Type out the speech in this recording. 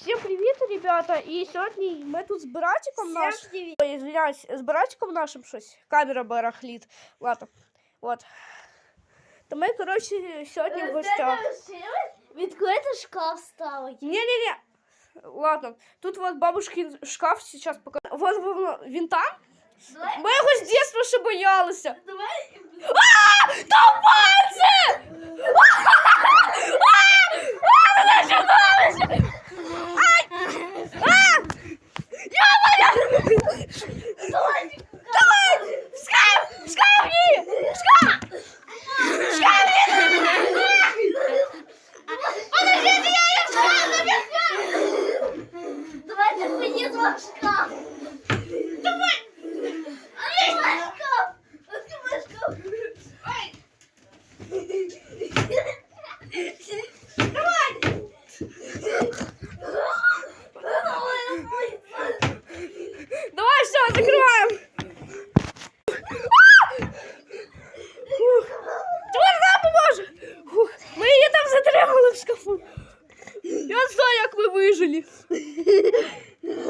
Всім привіт, ребята! І сьогодні ми тут з братиком нашим. Ой, извиняюсь, з братиком нашим щось. Камера барахлит. Ладно. Вот. То ми, коротше, сьогодні в гостях. Відкрити шкаф ставить. Не-не-не. Ладно. Тут вот бабушкин шкаф сейчас покажу. Вот, вот, вот, він там. Давай, Ми його з дитинства ще боялися. давай. А! Там Я ее в шкаф! Давайте. Давай. Открывай шкаф. Открывай шкаф. Давай. Все, закрываем! Тверда поможе! Фух, Ми її там затримали в шкафу. Я знаю, як ми вижили.